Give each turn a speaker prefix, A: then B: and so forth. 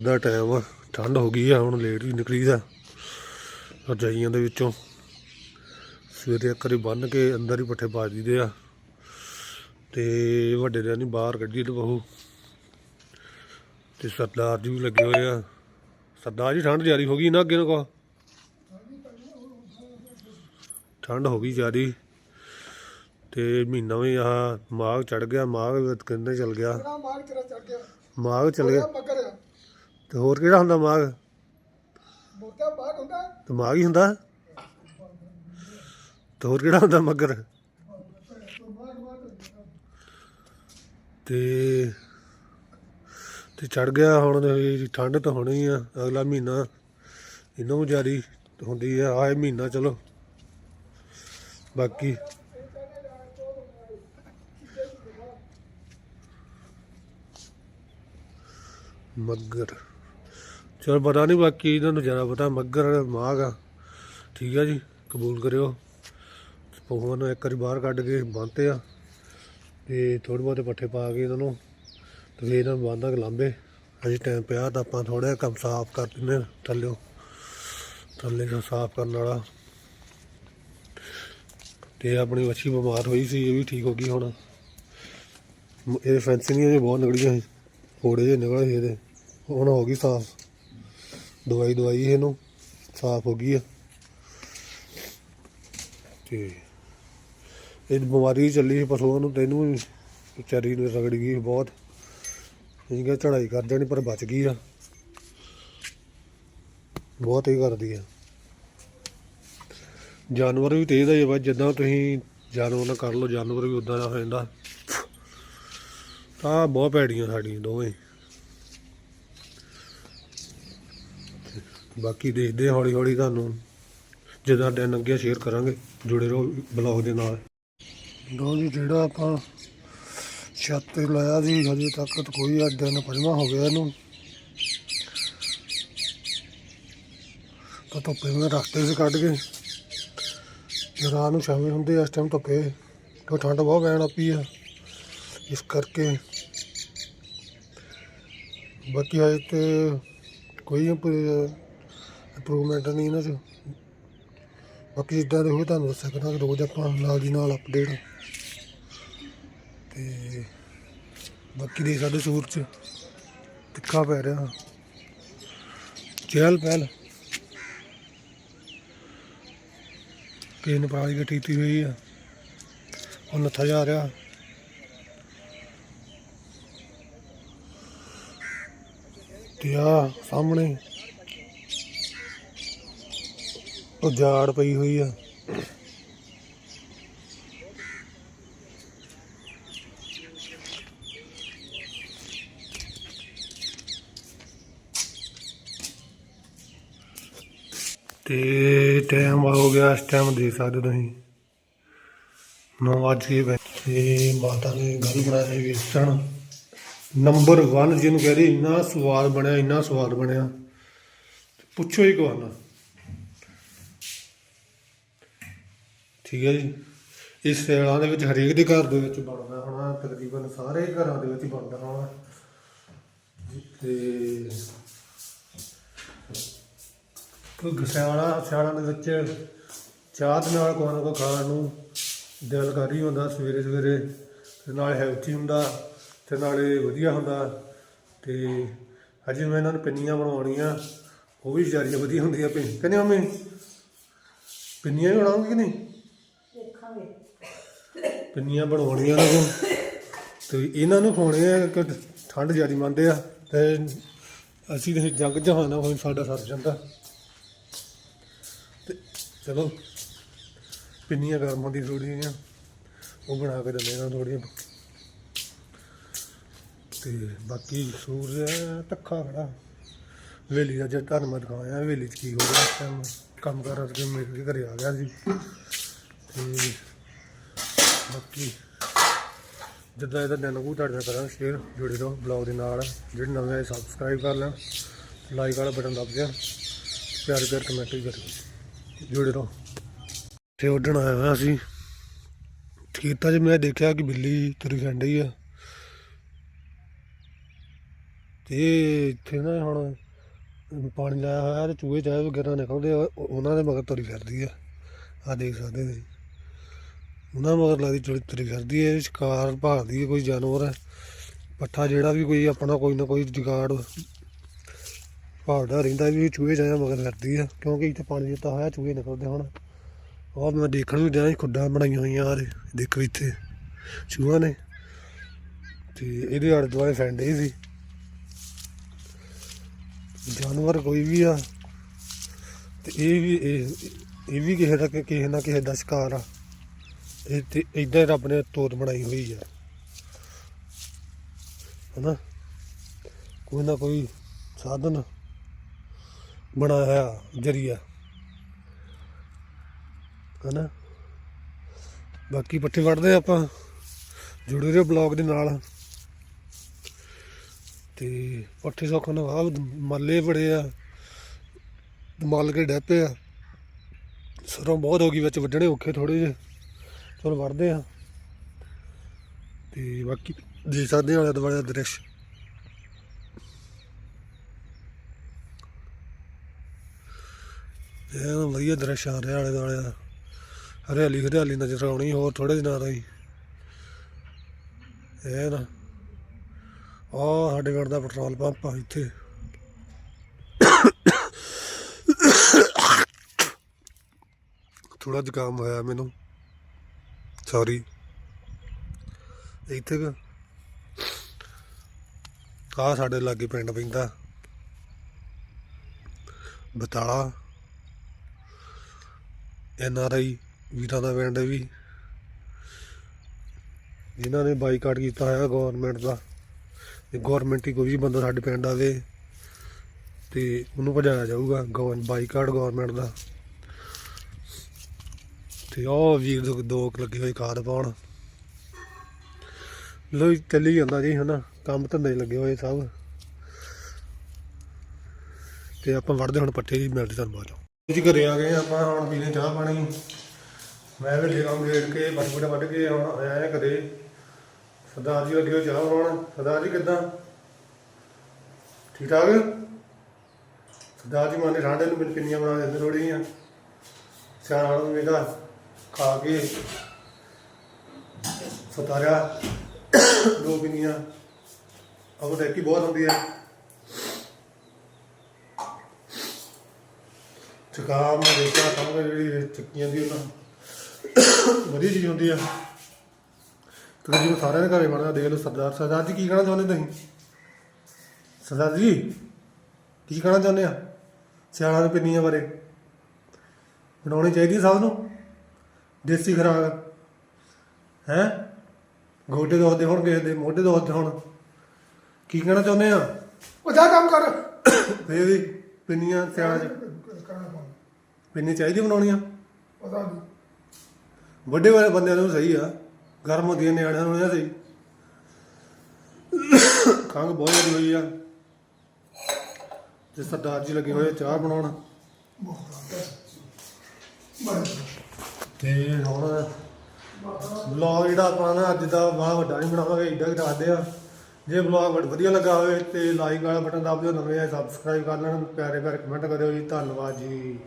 A: ਦਾ time ਆ। ਠੰਡ ਹੋ ਗਈ ਆ ਹੁਣ ਲੇਟ ਹੀ ਨਿਕਲੀ ਦਾ ਰਜਾਈਆਂ ਦੇ ਵਿੱਚੋਂ। ਸਵੇਰੇ ਇੱਕ ਵਾਰੀ ਬੰਨ ਕੇ ਅੰਦਰ ਹੀ ਪੱਠੇ ਪਾ ਦਈਦੇ ਆ। ਤੇ ਵੱਡੇ ਦਿਨ ਨਹੀਂ ਬਾਹਰ ਕੱਢੀ ਤੇ ਬਹੂ। ਤੇ ਸਰਦਾਰ ਜੀ ਵੀ ਲੱਗੇ ਹੋਏ ਆ। ਸਰਦਾਰ ਜੀ ਠੰਡ ਜਾਰੀ ਹੋ ਗਈ ਨਾ ਅੱਗੇ ਨੂੰ ਕੋ ਠੰਡ ਹੋ ਗਈ ਜਾਰੀ ਤੇ ਮਹੀਨਾ ਵੀ ਆ ਮਾਘ ਚੜ ਗਿਆ ਮਾਘ ਕਿੰਨੇ ਚਲ ਗਿਆ। ਮਾਘ ਚਲ ਗਿਆ। ਤੇ ਹੋਰ ਕਿਹੜਾ ਹੁੰਦਾ
B: ਬਾਗ
A: ਤੇ ਮਾਘ ਹੀ ਹੁੰਦਾ? ਤੇ ਹੋਰ ਕਿਹੜਾ ਹੁੰਦਾ ਮਗਰ? ਤੇ ਤੇ ਚੜ ਗਿਆ ਹੁਣ ਇਹ ਠੰਡ ਤਾਂ ਹੋਣੀ ਆ ਅਗਲਾ ਮਹੀਨਾ। ਇਹਨੂੰ ਜਾਰੀ ਹੁੰਦੀ ਆ ਆਏ ਮਹੀਨਾ ਚਲੋ। ਬਾਕੀ ਮੱਗਰ। ਚਲ ਪਤਾ ਨਹੀਂ ਬਾਕੀ ਇਹਨਾਂ ਨੂੰ ਜ਼ਿਆਦਾ ਪਤਾ ਮੱਗਰ ਮਾਘ ਆ। ਠੀਕ ਆ ਜੀ, ਕਬੂਲ ਕਰਿਓ। ਪਹੁਆਂ ਨੂੰ ਇੱਕ ਵਾਰੀ ਬਾਹਰ ਕੱਢ ਕੇ ਬੰਨਤੇ ਆ ਤੇ ਥੋੜੇ ਬਹੁਤੇ ਪੱਠੇ ਪਾ ਕੇ ਇਹਨਾਂ ਨੂੰ ਤੇ ਫਿਰ ਇਹਨਾਂ ਨੂੰ ਬੰਨ੍ਹਾਂ ਕੇ ਲਾਂਬੇ। ਅਜੇ ਟਾਈਮ ਪਿਆ ਤਾਂ ਆਪਾਂ ਥੋੜਾ ਜਿਹਾ ਕੰਮ ਸਾਫ਼ ਕਰ ਦਿੰਦੇ ਹਾਂ, ਥੱਲਿਓ। ਥੱਲੇ ਦਾ ਸਾਫ਼ ਕਰਨ ਵਾਲਾ। ਤੇ ਆਪਣੀ ਵੱਛੀ ਬਿਮਾਰ ਹੋਈ ਸੀ, ਇਹ ਵੀ ਠੀਕ ਹੋ ਗਈ ਹੁਣ। ਮ- ਇਹ ਫੈਂਸੀਆਂ ਜਿਹੀ ਬਹੁਤ ਨਿਕਲੀਆਂ ਸੀ। ਫੋੜੇ ਜਿਹੇ ਨਿਕਲੇ ਸੀ ਇਹਦੇ। ਹੁਣ ਹੋ ਗਈ ਸਾਫ਼। ਦਵਾਈ ਦਵਾਈ ਇਹਨੂੰ, ਸਾਫ਼ ਹੋ ਗਈ ਆ। ਤੇ ਇਹ ਬਿਮਾਰੀ ਚੱਲੀ ਸੀ ਪਸ਼ੂਆਂ ਨੂੰ, ਤੈਨੂੰ ਵੀ ਵਿਚਾਰੀ ਨੂੰ ਰਗੜ ਗਈ ਬਹੁਤ। ਇਹ ਕਿ ਚੜਾਈ ਕਰ ਦੇਣੀ, ਪਰ ਬਚ ਗਈ ਆ। ਬਹੁਤ ਹੀ ਕਰਦੀ ਆ। ਜਾਨਵਰ ਵੀ ਤੇਜ਼ ਆ ਜੇ, ਬਸ ਜਿੱਦਾਂ ਤੁਸੀਂ ਜਾਨਵਰ ਨਾਲ ਕਰ ਲਓ, ਜਾਨਵਰ ਵੀ ਉਦਾਂ ਦਾ ਹੋ ਜਾਂਦਾ। ਤਾਂ ਬਹੁਤ ਭੈੜੀਆਂ ਸਾਡੀਆਂ ਦੋਵੇਂ। ਬਾਕੀ ਦੇਖਦੇ ਹੌਲੀ ਹੌਲੀ ਤੁਹਾਨੂੰ ਜਿੱਦਾਂ ਦਿਨ ਅੱਗੇ ਸ਼ੇਅਰ ਕਰਾਂਗੇ, ਜੁੜੇ ਰਹੋ ਬਲੌਗ ਦੇ ਨਾਲ। ਲੋ ਜੀ, ਜਿਹੜਾ ਆਪਾਂ ਛੱਤ ਤੇ ਲਾਇਆ ਸੀ, ਹਜੇ ਤੱਕ ਤਾਂ ਕੋਈ ਅੱਜ ਦਿਨ ਪੰਜਵਾਂ ਹੋ ਗਿਆ ਇਹਨੂੰ। ਤਾਂ ਧੁੱਪੇ ਮੈਂ ਰੱਖਤੇ ਸੀ ਕੱਢ ਕੇ, ਜੇ ਰਾਤ ਨੂੰ ਸ਼ਾਮੇ ਹੁੰਦੇ ਇਸ ਟਾਈਮ ਧੁੱਪੇ ਕਿਉਂ ਠੰਡ ਬਹੁਤ ਪੈਣ ਲੱਪੀ ਆ। ਇਸ ਕਰਕੇ ਬਾਕੀ ਹਜੇ ਤੇ ਕੋਈ ਇੰਪਰੂਵਮੈਂਟ ਨਹੀਂ ਇਹਨਾਂ 'ਚ। ਬਾਕੀ ਜਿੱਦਾਂ ਦੇ ਹੋਏ ਤੁਹਾਨੂੰ ਦੱਸਿਆ ਕਰਾਂਗੇ ਰੋਜ਼ ਆਪਾਂ ਨਾਲ ਦੀ ਨਾਲ ਅਪਡੇਟ ਤੇ ਬਾਕੀ ਦੇ ਸਾਡੇ ਸੂਰਜ ਤਿੱਖਾ ਪੈ ਰਿਹਾ। ਚਹਿਲ ਪਹਿਲ ਕਿਸੇ ਨੇ ਪਾਲੀ ਗੱਟੀ ਹੋਈ ਆ। ਉਹ ਨੱਥਾ ਜਾ ਰਿਹਾ। ਤੇ ਆ ਸਾਹਮਣੇ ਉਹ ਜਾੜ ਪਈ ਹੋਈ ਆ। ਤੇ ਟਾਈਮ ਹੋ ਗਿਆ, ਇਸ ਟਾਈਮ ਦੇਖ ਸਕਦੇ ਤੁਸੀਂ। 9 ਵਜੇ ਗਏ ਤੇ ਮਾਤਾ ਨੇ ਗੱਲ ਬਣਾਈ ਵੇਚਣ ਨੰਬਰ 1 ਜਿਹਨੂੰ ਕਹਿੰਦੇ ਇੰਨਾ ਸਵਾਦ ਬਣਿਆ, ਇੰਨਾ ਸਵਾਦ ਬਣਿਆ। ਪੁੱਛੋ ਹੀ ਕੋਈ ਠੀਕ ਹੈ ਜੀ। ਇਸ ਸਿਆਲਾਂ ਦੇ ਵਿੱਚ ਹਰੇਕ ਦੇ ਘਰ ਦੇ ਵਿੱਚ ਬਣਦਾ ਹੋਣਾ, ਤਕਰੀਬਨ ਸਾਰੇ ਘਰਾਂ ਦੇ ਵਿੱਚ ਬਣਦਾ ਹੋਣਾ। ਤੇ ਕੋਈ ਗਸਿਆਣਾ ਸਿਆਣਾ ਦੇ ਵਿੱਚ ਚਾਹ ਦੇ ਨਾਲ ਕੋਈ ਨਾ ਕੋਈ ਖਾਣ ਨੂੰ ਦਿਲ ਕਰ ਹੀ ਹੁੰਦਾ ਸਵੇਰੇ ਸਵੇਰੇ। ਤੇ ਨਾਲ ਹੈਲਥੀ ਹੁੰਦਾ, ਤੇ ਨਾਲੇ ਵਧੀਆ ਹੁੰਦਾ। ਤੇ ਅਜੇ ਮੈਂ ਇਹਨਾਂ ਨੂੰ ਪਿੰਨੀਆਂ ਬਣਾਉਣੀਆਂ ਉਹ ਵੀ ਵਿਚਾਰੀਆਂ ਵਧੀਆ ਹੁੰਦੀਆਂ ਪਿੰਨ ਕਹਿੰਦੇ ਮੰਮੀ, ਪਿੰਨੀਆਂ ਵੀ ਬਣਾਉਂਗੀ ਕਿ ਨਹੀਂ? ਪਿੰਨੀਆਂ ਬਣਾਉਣੀਆਂ ਇਹਨਾਂ ਤੇ ਇਹਨਾਂ ਨੂੰ ਖਵਾਉਣੇ ਆ ਕਿ ਠੰਡ ਜ਼ਿਆਦਾ ਮੰਨਦੇ ਆ। ਤੇ ਅਸੀਂ ਤੇ ਜੰਗ ਜਹਾਨਾ ਹੋਈ ਸਾਡਾ ਸਰ ਜਾਂਦਾ। ਤੇ ਚਲੋ, ਪਿੰਨੀਆਂ ਗਰਮ ਹੁੰਦੀ ਥੋੜ੍ਹੀਆਂ ਜਿਹੀਆਂ। ਉਹ ਬਣਾ ਕੇ ਦਿੰਦੇ ਇਹਨਾਂ ਥੋੜੀਆਂ ਤੇ ਬਾਕੀ ਸੂਰਜ ਧੱਕਾ ਖੜਾ। ਵੇਲੀ ਦਾ ਜੇ ਤੁਹਾਨੂੰ ਮੈਂ ਦਿਖਾਇਆ ਵੇਲੀ ਚ ਕੀ ਹੋ ਰਿਹਾ ਇਸ ਟਾਈਮ ਕੰਮ ਕਰ ਕੇ ਮੇਰੇ ਘਰੇ ਆ ਗਿਆ ਸੀ। ਤੇ ਬਾਕੀ ਜਿੱਦਾਂ ਇਹਦਾ ਦਿਨ ਲਗੂ ਤੁਹਾਡੇ ਨਾਲ ਕਰਾਂਗੇ ਸ਼ੇਅਰ ਜੁੜੇ ਰਹੋ ਬਲੌਗ ਦੇ ਨਾਲ। ਜਿਹੜੇ ਨਵੇਂ ਆਏ ਸਬਸਕ੍ਰਾਈਬ ਕਰ ਲੈਣ ਲਾਈਕ ਵਾਲਾ ਬਟਨ ਦਬ ਗਿਆ ਪਿਆਰ ਪਿਆਰ ਕਮੈਂਟ ਵੀ ਕਰਿਓ ਜੁੜੇ ਰਹੋ ਤੇ ਉੱਡਣ ਆਇਆ ਹੋਇਆ ਸੀ ਖੇਤਾਂ 'ਚ ਮੈਂ ਦੇਖਿਆ ਕਿ ਬਿੱਲੀ ਤੁਰੀ ਫਿਰਨ ਡਈ ਆ। ਤੇ ਇੱਥੇ ਨਾ ਹੁਣ ਪਾਣੀ ਲਾਇਆ ਹੋਇਆ ਤੇ ਚੂਹੇ ਚਾਹੇ ਵਗੈਰਾ ਨਿਕਲਦੇ ਉਹਨਾਂ ਦੇ ਮਗਰ ਤੁਰੀ ਫਿਰਦੀ ਆ। ਆ ਦੇਖ ਸਕਦੇ ਤੁਸੀਂ। ਉਹਨਾਂ ਮਗਰ ਲੱਗਦੀ ਤੁਰੀ ਤੁਰੀ ਫਿਰਦੀ ਹੈ ਸ਼ਿਕਾਰ ਭਾਲਦੀ ਹੈ ਕੋਈ ਜਾਨਵਰ ਹੈ। ਪੱਠਾ ਜਿਹੜਾ ਵੀ ਕੋਈ ਆਪਣਾ ਕੋਈ ਨਾ ਕੋਈ ਜੁਗਾੜ ਭਾਲਦਾ ਰਹਿੰਦਾ, ਵੀ ਚੂਹੇ ਚਾਹੇ ਮਗਰ ਫਿਰਦੀ ਆ ਕਿਉਂਕਿ ਇੱਥੇ ਪਾਣੀ ਦਿੱਤਾ ਹੋਇਆ ਚੂਹੇ ਨਿਕਲਦੇ ਹੁਣ। ਉਹ ਮੈਂ ਦੇਖਣ ਵੀ ਡਿਆ ਖੁੱਡਾਂ ਬਣਾਈਆਂ ਹੋਈਆਂ ਆ ਦੇਖੋ ਇੱਥੇ ਚੂਹਾ ਨੇ। ਤੇ ਇਹਦੇ ਆਲੇ ਦੁਆਲੇ ਫੈਂਡੇ ਸੀ। ਜਾਨਵਰ ਕੋਈ ਵੀ ਆ, ਤੇ ਇਹ ਵੀ ਇਹ ਵੀ ਕਿਸੇ ਦਾ ਕਿਸੇ ਨਾ ਕਿਸੇ ਦਾ ਸ਼ਿਕਾਰ ਆ। ਇਹ ਤੇ ਇਦਾਂ ਰੱਬ ਨੇ ਤੋਤ ਬਣਾਈ ਹੋਈ ਆ। ਹਨਾ? ਕੋਈ ਨਾ ਕੋਈ ਸਾਧਨ ਬਣਾਇਆ ਜਰੀਆ। ਹਨਾ? ਬਾਕੀ ਪੱਠੇ ਵੜਦੇ ਆਪਾਂ। ਜੁੜੇ ਰਹੋ ਬਲੌਗ ਦੇ ਨਾਲ। ਤੇ ਪੱਠੇ ਸੌਖਣ ਆ ਮੱਲੇ ਬੜੇ ਆ। ਮੱਲ ਕੇ ਡੈਪੇ ਆ। ਸਰੋਂ ਬਹੁਤ ਹੋ ਗਈ ਵਿੱਚ ਵੱਢਣੇ ਔਖੇ ਥੋੜੇ ਜਿਹੇ। ਚਲੋ ਵੜਦੇ ਹਾਂ। ਤੇ ਬਾਕੀ ਦੇਖ ਸਕਦੇ ਹਾਂ ਆਲੇ ਦੁਆਲੇ ਦਾ ਦ੍ਰਿਸ਼। ਇਹ ਵਧੀਆ ਦ੍ਰਿਸ਼ ਆ ਰਿਹਾ ਆਲੇ ਦੁਆਲੇ ਦਾ। ਹਰਿਆਲੀ ਹਰਿਆਲੀ ਨਜ਼ਰ ਆਉਣੀ, ਹੋਰ ਥੋੜੇ ਦਿਨਾਂ ਦਾ ਇਹ ਨਾ ਆ ਸਾਡੇ ਪਿੰਡ ਦਾ ਪੈਟਰੋਲ ਪੰਪ ਆ ਇੱਥੇ। ਥੋੜਾ ਜ਼ੁਕਾਮ ਹੋਇਆ ਮੈਨੂੰ। ਸੌਰੀ ਇੱਥੇ ਕੁ ਆ ਸਾਡੇ ਲਾਗੇ ਪਿੰਡ ਪੈਂਦਾ। ਬਤਾਲਾ। ਐਨ ਆਰ ਆਈ ਵੀਰਾਂ ਦਾ ਪਿੰਡ ਵੀ। ਜਿਨ੍ਹਾਂ ਨੇ ਬਾਈਕਾਟ ਕੀਤਾ ਹੋਇਆ ਗਵਰਨਮੈਂਟ ਦਾ। ਤੇ ਗਵਰਨਮੈਂਟ ਹੀ ਕੋਈ ਵੀ ਬੰਦਾ ਸਾਡੇ ਪਿੰਡ ਆਵੇ ਤੇ ਉਹਨੂੰ ਭਜਾਇਆ ਜਾਊਗਾ। ਗਵਰ ਬਾਈਕਾਟ ਗਵਰਨਮੈਂਟ ਦਾ। ਤੇ ਉਹ ਵੀਰ ਦੋ ਦੋ ਲੱਗੇ ਹੋਏ ਖਾਦ ਪਾਉਣ। ਲੋ ਚੱਲੀ ਜਾਂਦਾ ਜੀ, ਹਨਾ, ਕੰਮ ਧੰਦੇ ਲੱਗੇ ਹੋਏ ਸਭ। ਤੇ ਆਪਾਂ ਵੜਦੇ ਹੁਣ ਪੱਠੇ ਜੀ ਮਿਲਦੇ ਤੁਹਾਨੂੰ ਬਾਅਦ ਜੀ, ਘਰੇ ਆ ਗਏ, ਆਪਾਂ ਹੁਣ ਪੀਣੇ ਚਾਹ ਪਾਣੀ। ਮੈਂ ਵੀ ਲੈ ਕੰਮ ਕੇ ਬੱਟ ਵੱਢ ਕੇ ਹੁਣ ਆਇਆ ਆ ਘਰੇ। ਸਰਦਾਰ ਜੀ ਅੱਗੇ ਹੋਏ ਚਾਹ ਬਣਾਉਣ। ਸਰਦਾਰ ਜੀ ਕਿੱਦਾਂ? ਠੀਕ ਠਾਕ? ਸਰਦਾਰ ਜੀ ਮਾਨੇ ਠੰਡੇ ਨੂੰ ਮੈਨੂੰ ਪਿੰਨੀਆਂ ਬਣਾ ਦਿੰਦੇ ਥੋੜੀਆਂ ਸਿਆਣਾ ਨੂੰ ਮੇਰਾ ਖਾ ਕੇ ਸਤਾਰਿਆ। ਦੋ ਪਿੰਨੀਆਂ। ਉਹ ਬਹੁਤ ਹੁੰਦੀ ਹੈ। ਜ਼ੁਕਾਮ ਰੇਸ਼ਾ ਕੰਮ ਜਿਹੜੀ ਚੱਕੀਆਂ ਦੀ ਉਹਨਾਂ ਵਧੀਆ ਚੀਜ਼ ਹੁੰਦੀ ਆ। ਤਕਰੀਬਨ ਸਾਰਿਆਂ ਦੇ ਘਰੇ ਬਣਦਾ ਦੇਖ ਲਓ ਸਰਦਾਰ ਸਰਦਾਰ ਜੀ, ਕੀ ਕਹਿਣਾ ਚਾਹੁੰਦੇ ਤੁਸੀਂ? ਸਰਦਾਰ ਜੀ, ਕੀ ਕਹਿਣਾ ਚਾਹੁੰਦੇ ਆ? ਸਿਆਲਾਂ ਦੇ ਪਿੰਨੀਆਂ ਬਾਰੇ। ਬਣਾਉਣੀ ਚਾਹੀਦੀ ਸਭ ਨੂੰ? ਦੇਸੀ ਖੁਰਾਕ। ਹੈ? ਗੋਡੇ ਦੁਖਦੇ ਹੋਣ ਕਿਸੇ ਦੇ ਮੋਢੇ ਦੁਖਦੇ ਹੋਣ। ਕੀ ਕਹਿਣਾ ਚਾਹੁੰਦੇ ਆ?
B: ਉਹ ਜਾ ਕੰਮ ਕਰ।
A: ਇਹ ਵੀ ਪਿੰਨੀਆਂ ਸਿਆਲਾਂ 'ਚ
B: ਕਰਨਾ ਪਊ।
A: ਪਿੰਨੀ ਚਾਹੀਦੀ ਬਣਾਉਣੀਆਂ?
B: ਪਤਾ ਨਹੀਂ।
A: ਵੱਡੇ ਵਾਲੇ ਬੰਦਿਆਂ ਨੂੰ ਸਹੀ ਆ। ਗਰਮ ਹੁੰਦੀਆਂ ਨਿਆਣਿਆਂ ਨੂੰ ਨਹੀਂ ਸਹੀ। ਖੰਘ ਬਹੁਤ ਜ਼ਿਆਦਾ ਹੋਈ ਆ। ਤੇ ਸਰਦਾਰ ਜੀ ਲੱਗੇ ਹੋਏ ਚਾਹ ਬਣਾਉਣ।
B: ਬਸ
A: ਤੇ ਹੁਣ ਵਲੌਗ ਜਿਹੜਾ ਆਪਾਂ ਨਾ ਅੱਜ ਦਾ ਬੜਾ ਵੱਡਾ ਨਹੀਂ ਬਣਾਵਾਂਗੇ ਇੱਡਾ ਕਿ ਦੱਸਦੇ ਆ ਜੇ ਵਲੌਗ ਬੜਾ ਵਧੀਆ ਲੱਗਾ ਹੋਵੇ ਤੇ ਲਾਈਕ ਵਾਲਾ ਬਟਨ ਦਬ ਦਿਓ ਨਵੇਂ ਸਬਸਕ੍ਰਾਈਬ ਕਰ ਲੈਣ। ਪਿਆਰੇ ਪਿਆਰੇ ਕਮੈਂਟ ਕਰਿਓ ਜੀ। ਧੰਨਵਾਦ ਜੀ।